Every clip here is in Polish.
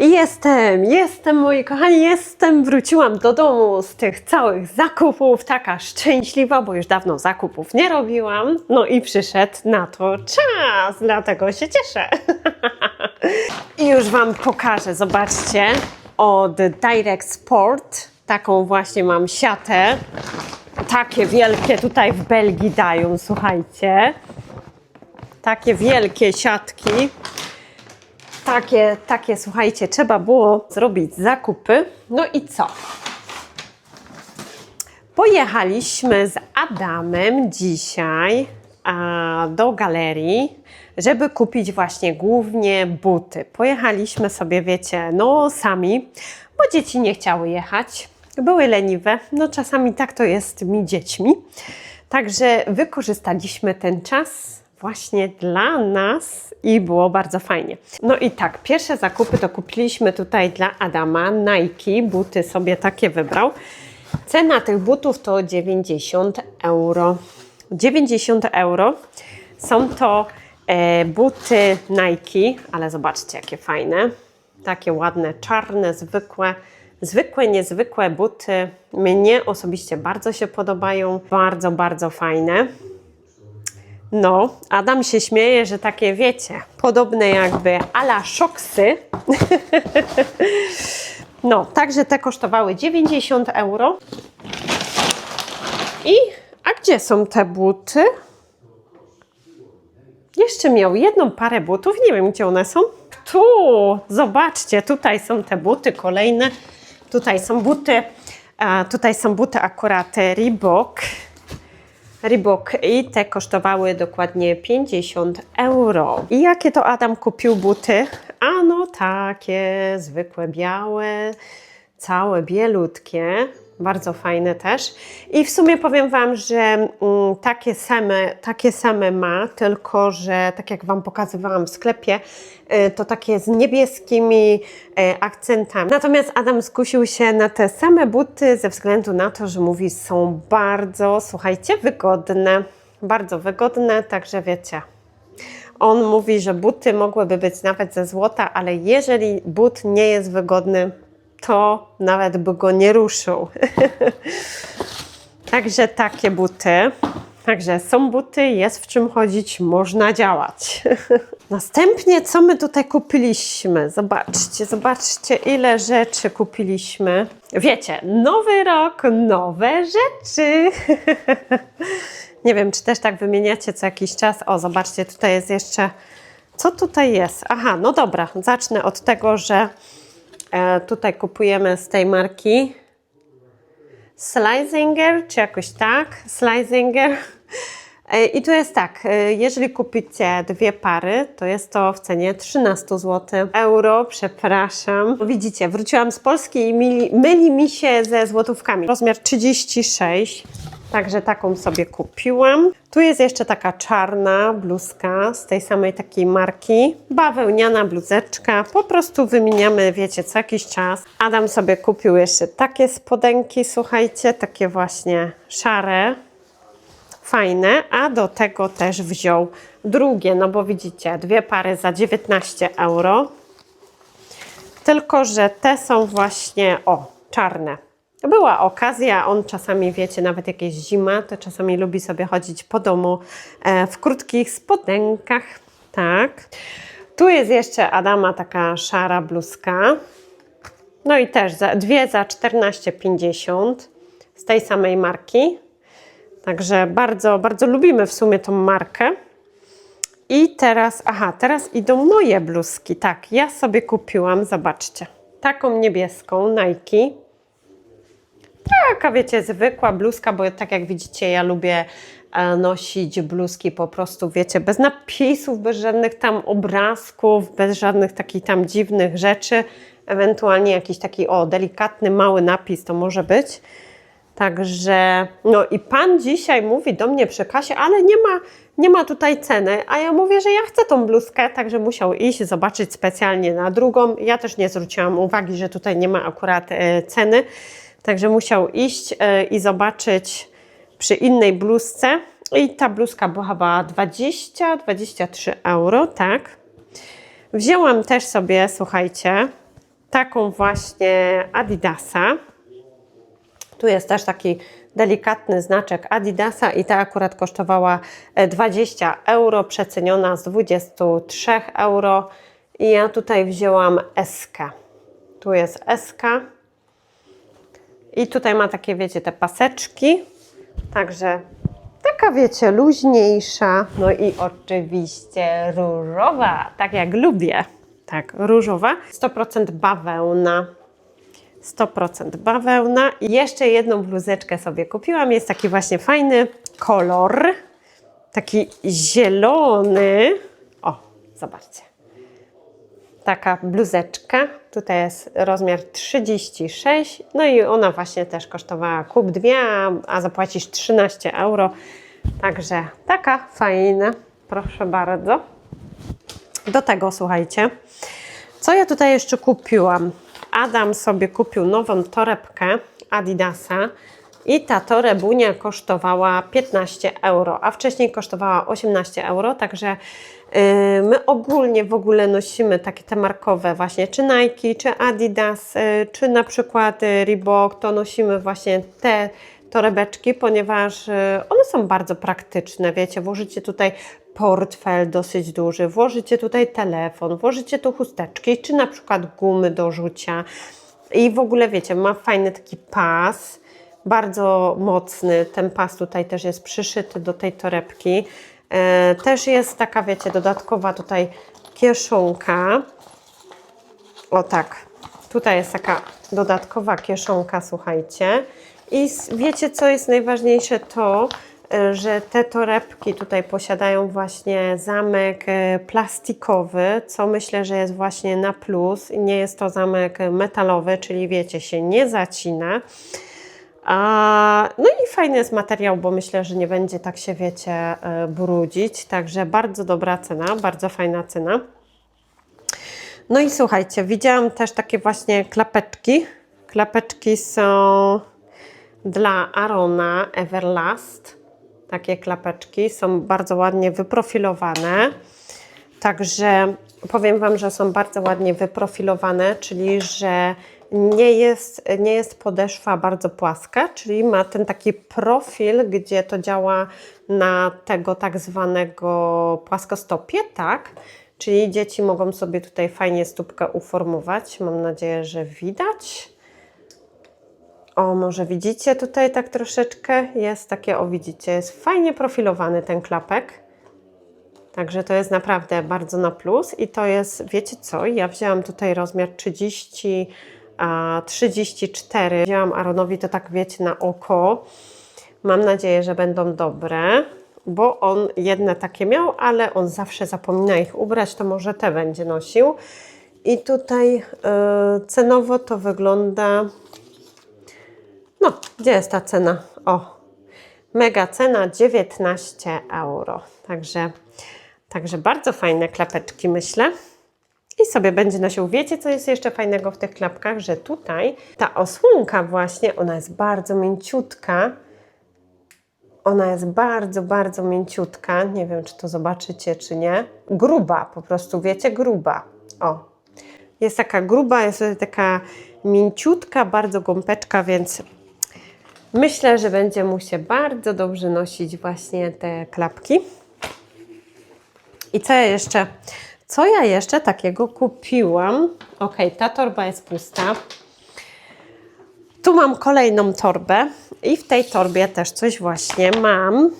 Jestem, jestem moi kochani, jestem, wróciłam do domu z tych całych zakupów, taka szczęśliwa, bo już dawno zakupów nie robiłam. No i przyszedł na to czas, dlatego się cieszę. I już Wam pokażę, zobaczcie, od Direct Sport, taką właśnie mam siatę. Takie wielkie tutaj w Belgii dają, słuchajcie. Takie wielkie siatki takie, takie, słuchajcie, trzeba było zrobić zakupy. No i co? Pojechaliśmy z Adamem dzisiaj a, do galerii, żeby kupić właśnie głównie buty. Pojechaliśmy sobie, wiecie, no sami, bo dzieci nie chciały jechać. Były leniwe. No czasami tak to jest tymi dziećmi. Także wykorzystaliśmy ten czas właśnie dla nas i było bardzo fajnie. No i tak, pierwsze zakupy to kupiliśmy tutaj dla Adama Nike, buty sobie takie wybrał. Cena tych butów to 90 euro. 90 euro. Są to e, buty Nike, ale zobaczcie jakie fajne. Takie ładne, czarne, zwykłe. Zwykłe, niezwykłe buty. Mnie osobiście bardzo się podobają. Bardzo, bardzo fajne. No, Adam się śmieje, że takie wiecie, podobne jakby ala szoksy. no, także te kosztowały 90 euro. I, a gdzie są te buty? Jeszcze miał jedną parę butów, nie wiem gdzie one są. Tu, zobaczcie, tutaj są te buty kolejne. Tutaj są buty, tutaj są buty akurat Reebok. Reebok i te kosztowały dokładnie 50 euro. I jakie to Adam kupił buty? A no takie zwykłe białe, całe bielutkie, bardzo fajne też. I w sumie powiem Wam, że mm, takie, same, takie same ma, tylko że tak jak Wam pokazywałam w sklepie, y, to takie z niebieskimi y, akcentami. Natomiast Adam skusił się na te same buty ze względu na to, że mówi, są bardzo, słuchajcie, wygodne. Bardzo wygodne, także wiecie. On mówi, że buty mogłyby być nawet ze złota, ale jeżeli but nie jest wygodny, to nawet by go nie ruszył. Także takie buty. Także są buty, jest w czym chodzić, można działać. Następnie, co my tutaj kupiliśmy? Zobaczcie, zobaczcie, ile rzeczy kupiliśmy. Wiecie, nowy rok, nowe rzeczy. Nie wiem, czy też tak wymieniacie co jakiś czas. O, zobaczcie, tutaj jest jeszcze. Co tutaj jest? Aha, no dobra, zacznę od tego, że tutaj kupujemy z tej marki Slizinger, czy jakoś tak, Slizinger. E, I tu jest tak, e, jeżeli kupicie dwie pary, to jest to w cenie 13 zł. Euro, przepraszam. Widzicie, wróciłam z Polski i myli, myli mi się ze złotówkami. Rozmiar 36, także taką sobie kupiłam. Tu jest jeszcze taka czarna bluzka z tej samej takiej marki. Bawełniana bluzeczka. Po prostu wymieniamy, wiecie, co jakiś czas. Adam sobie kupił jeszcze takie spodenki, słuchajcie, takie właśnie szare fajne, a do tego też wziął drugie, no bo widzicie, dwie pary za 19 euro. Tylko, że te są właśnie, o, czarne. Była okazja, on czasami, wiecie, nawet jak jest zima, to czasami lubi sobie chodzić po domu e, w krótkich spodenkach, tak. Tu jest jeszcze Adama taka szara bluzka. No i też za, dwie za 14,50 z tej samej marki. Także bardzo, bardzo lubimy w sumie tą markę. I teraz, aha, teraz idą moje bluzki. Tak, ja sobie kupiłam, zobaczcie, taką niebieską Nike. Taka, wiecie, zwykła bluzka, bo tak jak widzicie, ja lubię e, nosić bluzki po prostu, wiecie, bez napisów, bez żadnych tam obrazków, bez żadnych takich tam dziwnych rzeczy. Ewentualnie jakiś taki, o, delikatny, mały napis to może być. Także, no i pan dzisiaj mówi do mnie przy kasie, ale nie ma, nie ma tutaj ceny, a ja mówię, że ja chcę tą bluzkę, także musiał iść, zobaczyć specjalnie na drugą. Ja też nie zwróciłam uwagi, że tutaj nie ma akurat e, ceny, także musiał iść e, i zobaczyć przy innej bluzce. I ta bluzka była chyba 20-23 euro, tak. Wzięłam też sobie, słuchajcie, taką właśnie Adidasa. Tu jest też taki delikatny znaczek Adidasa i ta akurat kosztowała e, 20 euro, przeceniona z 23 euro. I ja tutaj wzięłam SK. Tu jest SK. I tutaj ma takie, wiecie, te paseczki. Także taka, wiecie, luźniejsza. No i oczywiście różowa, tak jak lubię. Tak, różowa. 100% bawełna. 100% bawełna. I jeszcze jedną bluzeczkę sobie kupiłam. Jest taki właśnie fajny kolor. Taki zielony. O, zobaczcie. Taka bluzeczka. Tutaj jest rozmiar 36. No i ona właśnie też kosztowała kup dwie, a- zapłacisz 13 euro. Także taka fajna. Proszę bardzo. Do tego słuchajcie. Co ja tutaj jeszcze kupiłam? Adam sobie kupił nową torebkę Adidasa i ta torebunia kosztowała 15 euro, a wcześniej kosztowała 18 euro, także yy, my ogólnie w ogóle nosimy takie te markowe właśnie, czy Nike, czy Adidas, yy, czy na przykład yy, Reebok, to nosimy właśnie te torebeczki, ponieważ y, one są bardzo praktyczne, wiecie, włożycie tutaj portfel dosyć duży, włożycie tutaj telefon, włożycie tu chusteczki, czy na przykład gumy do rzucia i w ogóle wiecie, ma fajny taki pas, bardzo mocny, ten pas tutaj też jest przyszyty do tej torebki, e, też jest taka, wiecie, dodatkowa tutaj kieszonka, o tak, tutaj jest taka dodatkowa kieszonka, słuchajcie. I wiecie, co jest najważniejsze? To, y, że te torebki tutaj posiadają właśnie zamek y, plastikowy, co myślę, że jest właśnie na plus. Nie jest to zamek metalowy, czyli wiecie, się nie zacina. No i fajny jest materiał, bo myślę, że nie będzie tak się, wiecie, y, brudzić. Także bardzo dobra cena, bardzo fajna cena. No i słuchajcie, widziałam też takie właśnie klapeczki. Klapeczki są dla Arona Everlast. Takie klapeczki są bardzo ładnie wyprofilowane. Także powiem Wam, że są bardzo ładnie wyprofilowane, czyli że nie jest, nie jest podeszwa bardzo płaska, czyli ma ten taki profil, gdzie to działa na tego tak zwanego płaskostopie, tak? Czyli dzieci mogą sobie tutaj fajnie stópkę uformować. Mam nadzieję, że widać. O, może widzicie tutaj tak troszeczkę? Jest takie, o widzicie, jest fajnie profilowany ten klapek. Także to jest naprawdę bardzo na plus i to jest, wiecie co, ja wzięłam tutaj rozmiar 30, a 34. Wzięłam Aronowi to tak, wiecie, na oko. Mam nadzieję, że będą dobre, bo on jedne takie miał, ale on zawsze zapomina ich ubrać, to może te będzie nosił. I tutaj y, cenowo to wygląda no, gdzie jest ta cena? O, mega cena 19 euro. Także, także bardzo fajne klapeczki, myślę. I sobie będzie nosił. Wiecie, co jest jeszcze fajnego w tych klapkach? Że tutaj ta osłonka właśnie, ona jest bardzo mięciutka. Ona jest bardzo, bardzo mięciutka. Nie wiem, czy to zobaczycie, czy nie. Gruba, po prostu, wiecie, gruba. O, jest taka gruba, jest taka mięciutka, bardzo gąbeczka, więc Myślę, że będzie mu się bardzo dobrze nosić właśnie te klapki. I co jeszcze, co ja jeszcze takiego kupiłam? Ok, ta torba jest pusta. Tu mam kolejną torbę i w tej torbie też coś właśnie mam.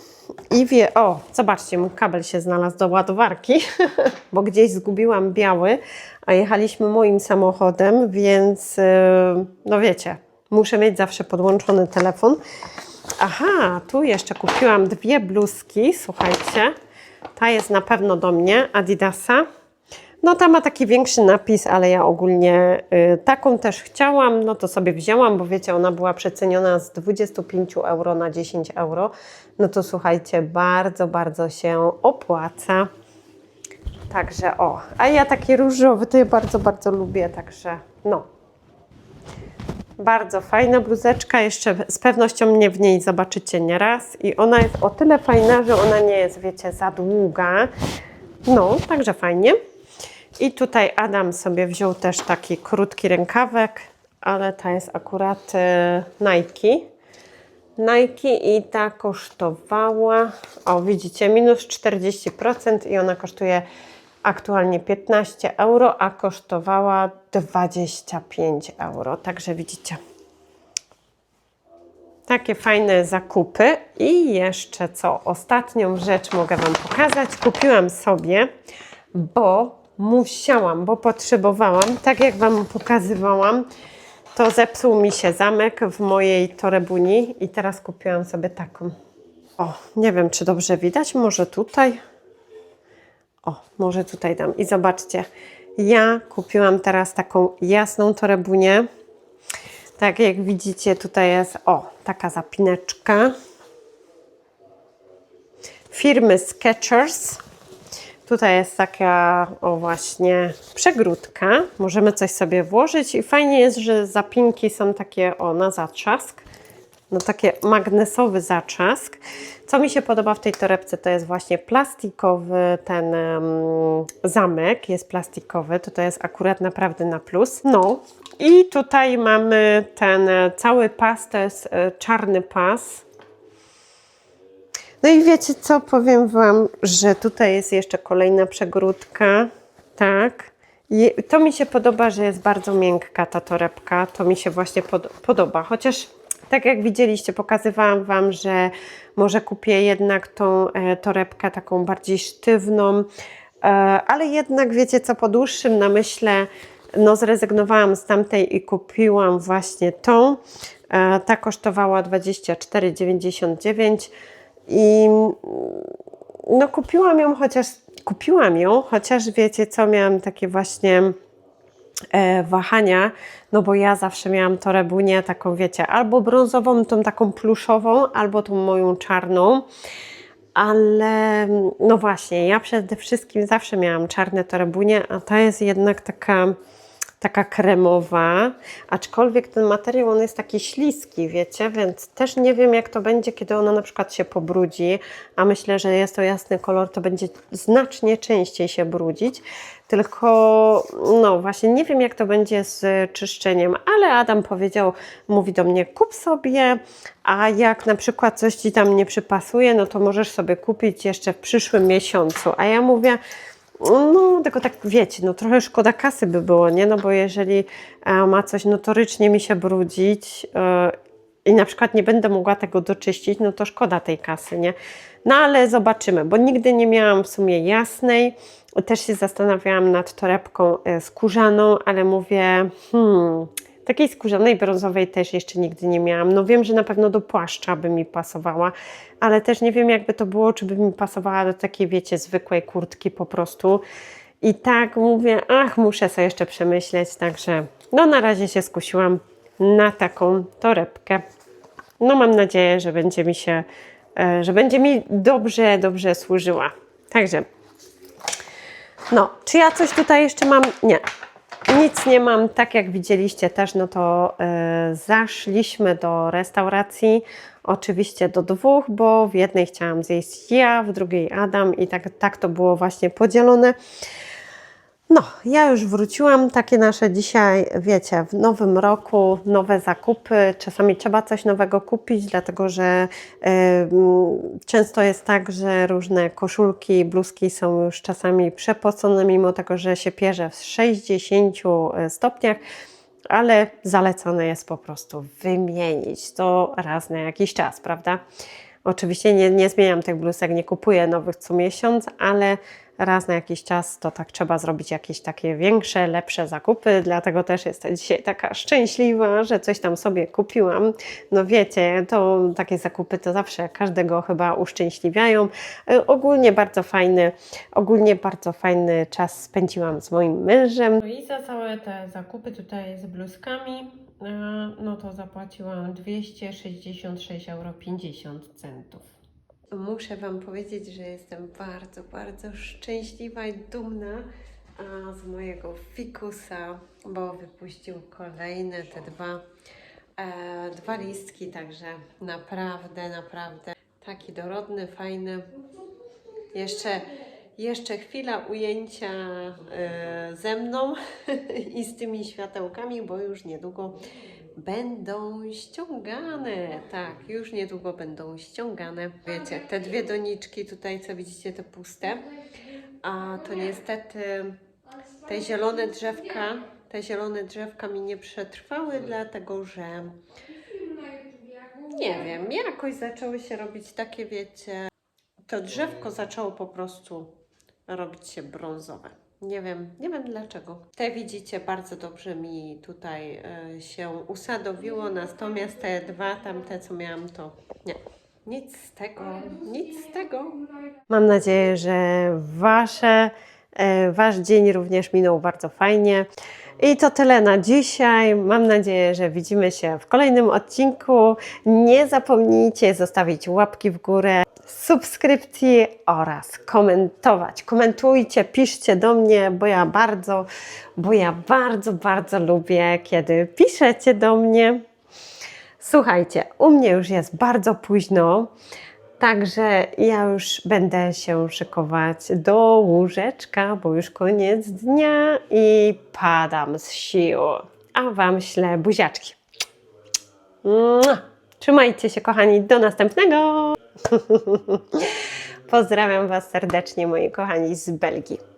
I wie, o, zobaczcie, mój kabel się znalazł do ładowarki, bo gdzieś zgubiłam biały, a jechaliśmy moim samochodem, więc yy, no wiecie, muszę mieć zawsze podłączony telefon. Aha, tu jeszcze kupiłam dwie bluzki, słuchajcie. Ta jest na pewno do mnie, Adidasa. No ta ma taki większy napis, ale ja ogólnie y, taką też chciałam, no to sobie wzięłam, bo wiecie, ona była przeceniona z 25 euro na 10 euro. No to słuchajcie, bardzo, bardzo się opłaca. Także o, a ja taki różowy to ja bardzo, bardzo lubię, także no. Bardzo fajna bluzeczka, jeszcze z pewnością mnie w niej zobaczycie nieraz i ona jest o tyle fajna, że ona nie jest, wiecie, za długa. No, także fajnie. I tutaj Adam sobie wziął też taki krótki rękawek, ale ta jest akurat e, Nike. Nike i ta kosztowała, o widzicie, minus 40% i ona kosztuje aktualnie 15 euro, a kosztowała 25 euro. Także widzicie. Takie fajne zakupy. I jeszcze co? Ostatnią rzecz mogę Wam pokazać. Kupiłam sobie, bo musiałam, bo potrzebowałam, tak jak Wam pokazywałam, to zepsuł mi się zamek w mojej torebuni i teraz kupiłam sobie taką. O, nie wiem, czy dobrze widać, może tutaj. O, może tutaj dam. I zobaczcie, ja kupiłam teraz taką jasną torebunię. Tak jak widzicie, tutaj jest, o, taka zapineczka. Firmy Skechers. Tutaj jest taka, o właśnie, przegródka. Możemy coś sobie włożyć i fajnie jest, że zapinki są takie, o, na zatrzask. No takie magnesowy zatrzask. Co mi się podoba w tej torebce, to jest właśnie plastikowy ten em, zamek, jest plastikowy, to to jest akurat naprawdę na plus. No i tutaj mamy ten e, cały pas, to jest e, czarny pas. No i wiecie co, powiem Wam, że tutaj jest jeszcze kolejna przegródka, tak. Je- To mi się podoba, że jest bardzo miękka ta torebka, to mi się właśnie pod podoba, chociaż tak jak widzieliście, pokazywałam Wam, że może kupię jednak tą e, torebkę taką bardziej sztywną, e, ale jednak wiecie co, po dłuższym namyśle no zrezygnowałam z tamtej i kupiłam właśnie tą. E, ta kosztowała 24,99 i no kupiłam ją chociaż, kupiłam ją, chociaż wiecie co, miałam takie właśnie e, wahania, no bo ja zawsze miałam torebunię taką, wiecie, albo brązową, tą taką pluszową, albo tą moją czarną. Ale no właśnie, ja przede wszystkim zawsze miałam czarne torebunie, a ta jest jednak taka, taka kremowa, aczkolwiek ten materiał on jest taki śliski, wiecie, więc też nie wiem jak to będzie, kiedy ona na przykład się pobrudzi, a myślę, że jest to jasny kolor, to będzie znacznie częściej się brudzić, tylko no właśnie nie wiem jak to będzie z czyszczeniem, ale Adam powiedział, mówi do mnie kup sobie, a jak na przykład coś Ci tam nie przypasuje, no to możesz sobie kupić jeszcze w przyszłym miesiącu, a ja mówię, no, tylko tak wiecie, no trochę szkoda kasy by było, nie? No bo jeżeli e, ma coś notorycznie mi się brudzić e, i na przykład nie będę mogła tego doczyścić, no to szkoda tej kasy, nie? No ale zobaczymy, bo nigdy nie miałam w sumie jasnej. Też się zastanawiałam nad torebką e, skórzaną, ale mówię, hmm, takiej skórzanej brązowej też jeszcze nigdy nie miałam. No wiem, że na pewno do płaszcza by mi pasowała, ale też nie wiem jakby to było, czy by mi pasowała do takiej, wiecie, zwykłej kurtki po prostu. I tak mówię, ach, muszę sobie jeszcze przemyśleć, także no na razie się skusiłam na taką torebkę. No mam nadzieję, że będzie mi się, e, że będzie mi dobrze, dobrze służyła. Także no, czy ja coś tutaj jeszcze mam? Nie. Nic nie mam, tak jak widzieliście też, no to e, zaszliśmy do restauracji, oczywiście do dwóch, bo w jednej chciałam zjeść ja, w drugiej Adam i tak, tak to było właśnie podzielone. No, ja już wróciłam. Takie nasze dzisiaj, wiecie, w nowym roku nowe zakupy. Czasami trzeba coś nowego kupić, dlatego że y, często jest tak, że różne koszulki, bluzki są już czasami przepocone, mimo tego, że się pierze w 60 stopniach. Ale zalecone jest po prostu wymienić to raz na jakiś czas, prawda? Oczywiście nie, nie zmieniam tych bluzek, nie kupuję nowych co miesiąc, ale raz na jakiś czas to tak trzeba zrobić jakieś takie większe, lepsze zakupy. Dlatego też jestem dzisiaj taka szczęśliwa, że coś tam sobie kupiłam. No wiecie, to takie zakupy to zawsze każdego chyba uszczęśliwiają. E, Ogólnie bardzo fajny, ogólnie bardzo fajny czas spędziłam z moim mężem. No i za całe te zakupy tutaj z bluzkami, e, no to zapłaciłam 266,50 euro. Muszę Wam powiedzieć, że jestem bardzo, bardzo szczęśliwa i dumna z mojego fikusa, bo wypuścił kolejne te dwa, e, dwa listki, także naprawdę, naprawdę taki dorodny, fajny. Jeszcze, Jeszcze chwila ujęcia e, ze mną i z tymi światełkami, bo już niedługo będą ściągane. Tak, już niedługo będą ściągane. Wiecie, te dwie doniczki tutaj, co widzicie, te puste. A to niestety te zielone drzewka, te zielone drzewka mi nie przetrwały, dlatego że nie wiem, jakoś zaczęły się robić takie, wiecie, to drzewko zaczęło po prostu robić się brązowe. Nie wiem, nie wiem dlaczego. Te widzicie, bardzo dobrze mi tutaj e, się usadowiło, natomiast te dwa tamte, co miałam, to nie. Nic z tego, nic z tego. Mam nadzieję, że wasze, e, wasz dzień również minął bardzo fajnie. I to tyle na dzisiaj. Mam nadzieję, że widzimy się w kolejnym odcinku. Nie zapomnijcie zostawić łapki w górę, subskrypcji oraz komentować. Komentujcie, piszcie do mnie, bo ja bardzo, bo ja bardzo, bardzo lubię, kiedy piszecie do mnie. Słuchajcie, u mnie już jest bardzo późno, także ja już będę się szykować do łóżeczka, bo już koniec dnia i padam z sił. A Wam ślę buziaczki. Trzymajcie się, kochani, do następnego. Pozdrawiam Was serdecznie, moi kochani z Belgii.